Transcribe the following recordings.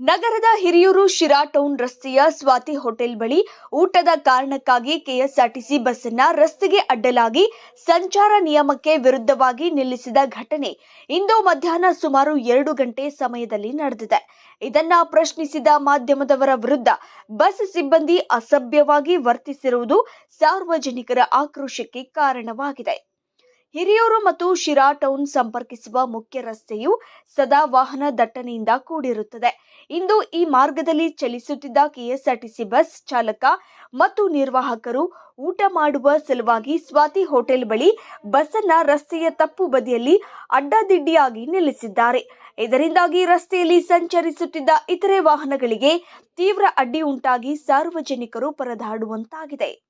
ನಗರದ ಹಿರಿಯೂರು ಶಿರಾ ಟೌನ್ ರಸ್ತೆಯ ಸ್ವಾತಿ ಹೋಟೆಲ್ ಬಳಿ ಊಟದ ಕಾರಣಕ್ಕಾಗಿ ಕೆಎಸ್ಆರ್ಟಿಸಿ ಬಸ್ ಅನ್ನ ರಸ್ತೆಗೆ ಅಡ್ಡಲಾಗಿ ಸಂಚಾರ ನಿಯಮಕ್ಕೆ ವಿರುದ್ಧವಾಗಿ ನಿಲ್ಲಿಸಿದ ಘಟನೆ ಇಂದು ಮಧ್ಯಾಹ್ನ ಸುಮಾರು ಎರಡು ಗಂಟೆ ಸಮಯದಲ್ಲಿ ನಡೆದಿದೆ. ಇದನ್ನ ಪ್ರಶ್ನಿಸಿದ ಮಾಧ್ಯಮದವರ ವಿರುದ್ಧ ಬಸ್ ಸಿಬ್ಬಂದಿ ಅಸಭ್ಯವಾಗಿ ವರ್ತಿಸಿರುವುದು ಸಾರ್ವಜನಿಕರ ಆಕ್ರೋಶಕ್ಕೆ ಕಾರಣವಾಗಿದೆ. ಹಿರಿಯೂರು ಮತ್ತು ಶಿರಾ ಟೌನ್ ಸಂಪರ್ಕಿಸುವ ಮುಖ್ಯ ರಸ್ತೆಯು ಸದಾ ವಾಹನ ದಟ್ಟಣೆಯಿಂದ ಕೂಡಿರುತ್ತದೆ. ಇಂದು ಈ ಮಾರ್ಗದಲ್ಲಿ ಚಲಿಸುತ್ತಿದ್ದ ಕೆಎಸ್ಆರ್ಟಿಸಿ ಬಸ್ ಚಾಲಕ ಮತ್ತು ನಿರ್ವಾಹಕರು ಊಟ ಮಾಡುವ ಸಲುವಾಗಿ ಸ್ವಾತಿ ಹೋಟೆಲ್ ಬಳಿ ಬಸ್ಸನ್ನ ರಸ್ತೆಯ ತಪ್ಪು ಬದಿಯಲ್ಲಿ ಅಡ್ಡಾದಿಡ್ಡಿಯಾಗಿ ನಿಲ್ಲಿಸಿದ್ದಾರೆ. ಇದರಿಂದಾಗಿ ರಸ್ತೆಯಲ್ಲಿ ಸಂಚರಿಸುತ್ತಿದ್ದ ಇತರೆ ವಾಹನಗಳಿಗೆ ತೀವ್ರ ಅಡ್ಡಿ ಉಂಟಾಗಿ ಸಾರ್ವಜನಿಕರು ಪರದಾಡುವಂತಾಗಿದೆ.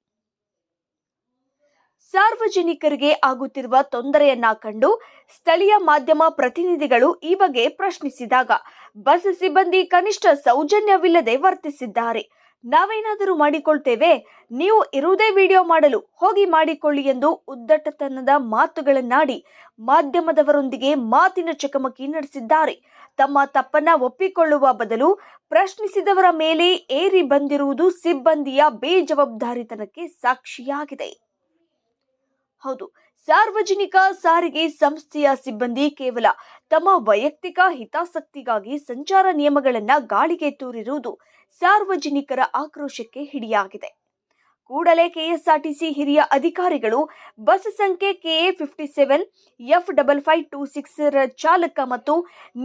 ಸಾರ್ವಜನಿಕರಿಗೆ ಆಗುತ್ತಿರುವ ತೊಂದರೆಯನ್ನ ಕಂಡು ಸ್ಥಳೀಯ ಮಾಧ್ಯಮ ಪ್ರತಿನಿಧಿಗಳು ಈ ಬಗ್ಗೆ ಪ್ರಶ್ನಿಸಿದಾಗ ಬಸ್ ಸಿಬ್ಬಂದಿ ಕನಿಷ್ಠ ಸೌಜನ್ಯವಿಲ್ಲದೆ ವರ್ತಿಸಿದ್ದಾರೆ. ನಾವೇನಾದರೂ ಮಾಡಿಕೊಳ್ತೇವೆ? ನೀವು ಇರುವುದೇ ವಿಡಿಯೋ ಮಾಡಲು ಹೋಗಿ ಮಾಡಿಕೊಳ್ಳಿ ಎಂದು ಉದ್ದಟತನದ ಮಾತುಗಳನ್ನಾಡಿ ಮಾಧ್ಯಮದವರೊಂದಿಗೆ ಮಾತಿನ ಚಕಮಕಿ ನಡೆಸಿದ್ದಾರೆ. ತಮ್ಮ ತಪ್ಪನ್ನ ಒಪ್ಪಿಕೊಳ್ಳುವ ಬದಲು ಪ್ರಶ್ನಿಸಿದವರ ಮೇಲೆ ಏರಿ ಬಂದಿರುವುದು ಸಿಬ್ಬಂದಿಯ ಬೇಜವಾಬ್ದಾರಿತನಕ್ಕೆ ಸಾಕ್ಷಿಯಾಗಿದೆ. ಹೌದು. ಸಾರ್ವಜನಿಕ ಸಾರಿಗೆ ಸಂಸ್ಥೆಯ ಸಿಬ್ಬಂದಿ ಕೇವಲ ತಮ್ಮ ವೈಯಕ್ತಿಕ ಹಿತಾಸಕ್ತಿಗಾಗಿ ಸಂಚಾರ ನಿಯಮಗಳನ್ನ ಗಾಳಿಗೆ ತೂರಿರುವುದು ಸಾರ್ವಜನಿಕರ ಆಕ್ರೋಶಕ್ಕೆ ಹಿಡಿಯಾಗಿದೆ. ಕೂಡಲೇ ಕೆಎಸ್ಆರ್ಟಿಸಿ ಹಿರಿಯ ಅಧಿಕಾರಿಗಳು ಬಸ್ ಸಂಖ್ಯೆ K A fifty seven F double five two six ರ ಚಾಲಕ ಮತ್ತು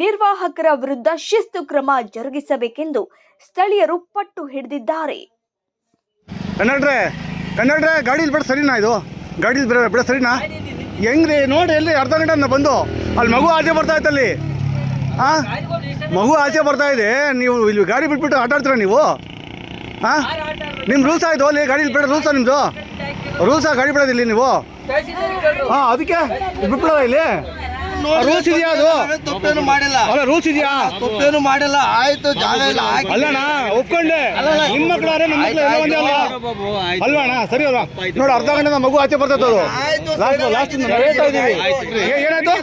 ನಿರ್ವಾಹಕರ ವಿರುದ್ಧ ಶಿಸ್ತು ಕ್ರಮ ಜರುಗಿಸಬೇಕೆಂದು ಸ್ಥಳೀಯರು ಪಟ್ಟು ಹಿಡಿದಿದ್ದಾರೆ. ಕನ್ನಡ್ರೆ ಕನ್ನಡ್ರೆ, ಗಾಡಿ ಇದು? ಗಾಡೀಲಿ ಬಿಡ ಬಿಡ ಸರಿನಾ? ಹೆಂಗ್ರಿ? ನೋಡಿ ಎಲ್ಲಿ ಅರ್ಧ ಗಂಟೆ ಬಂದು. ಅಲ್ಲಿ ಮಗು ಆಚೆ ಬರ್ತಾ ಇತ್ತಲ್ಲಿ ಹಾಂ ಮಗು ಆಚೆ ಬರ್ತಾ ಇದೆ. ನೀವು ಇಲ್ಲಿ ಗಾಡಿ ಬಿಟ್ಬಿಟ್ಟು ಆಟಾಡ್ತೀರ ಆಡ್ತೀರಾ ನೀವು? ಹಾಂ ನಿಮ್ಮ ರೂಲ್ಸ್ ಆಯ್ತು ಅಲ್ಲಿ ಗಾಡಿ ಬಿಡ ರೂಲ್ಸಾ ನಿಮ್ಮದು ರೂಲ್ಸಾ ಗಾಡಿ ಬಿಡೋದಿಲ್ಲ ನೀವು? ಹಾಂ ಅದಕ್ಕೆ? ಬಿಟ್ಬಿಡೋದ ಇಲ್ಲಿ? ರೂಲ್ಸ್ ಇದೆಯಾ ಅದು? ತಪ್ಪೇನು ಮಾಡಿಲ್ಲ. ಅಲ್ಲ ರೂಲ್ಸ್ ಇದೆಯಾ? ತಪ್ಪೇನು ಮಾಡಿಲ್ಲ. ಆಯ್ತು ಜಾಗ ಇಲ್ಲ ಹಾಕಿ. ಅಲ್ಲಣ್ಣ ಒಪ್ಕೊಂಡೆ. ನಿಮ್ಮ ಮಕ್ಕಳಾರೆ ನಮ್ಮ ಮಕ್ಕಳು ಎಲ್ಲ ಒಂದೇ ಅಲ್ವಾ? ಅಲ್ವಣ್ಣ ಸರಿ ಅಲ್ವಾ? ನೋಡಿ ಅರ್ಧ ಗಂಟೆ ಮಗು ಆಚೆ ಬರ್ತದ ಅದು. ಆಯ್ತು, ಲಾಸ್ಟ್ ಲಾಸ್ಟ್ ಹೇಳ್ತಾ ಇದೀವಿ ಏ- ಏನಾಯ್ತು?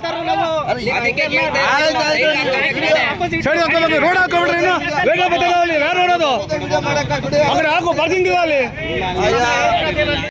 ಸರಿ ಅಂತ ರೋಡ್ ಹಾಕೋಬಿಡ್ರಿ ಇನ್ನು? ಬೇಗ ಬರ್ತದೆ ಅಲ್ಲಿ ಯಾರು ಬಿಡಿ. ಆ ಹಾಕು ಪಾರ್ಕಿಂಗ್ ಅಲ್ಲಿ. ಅಯ್ಯ.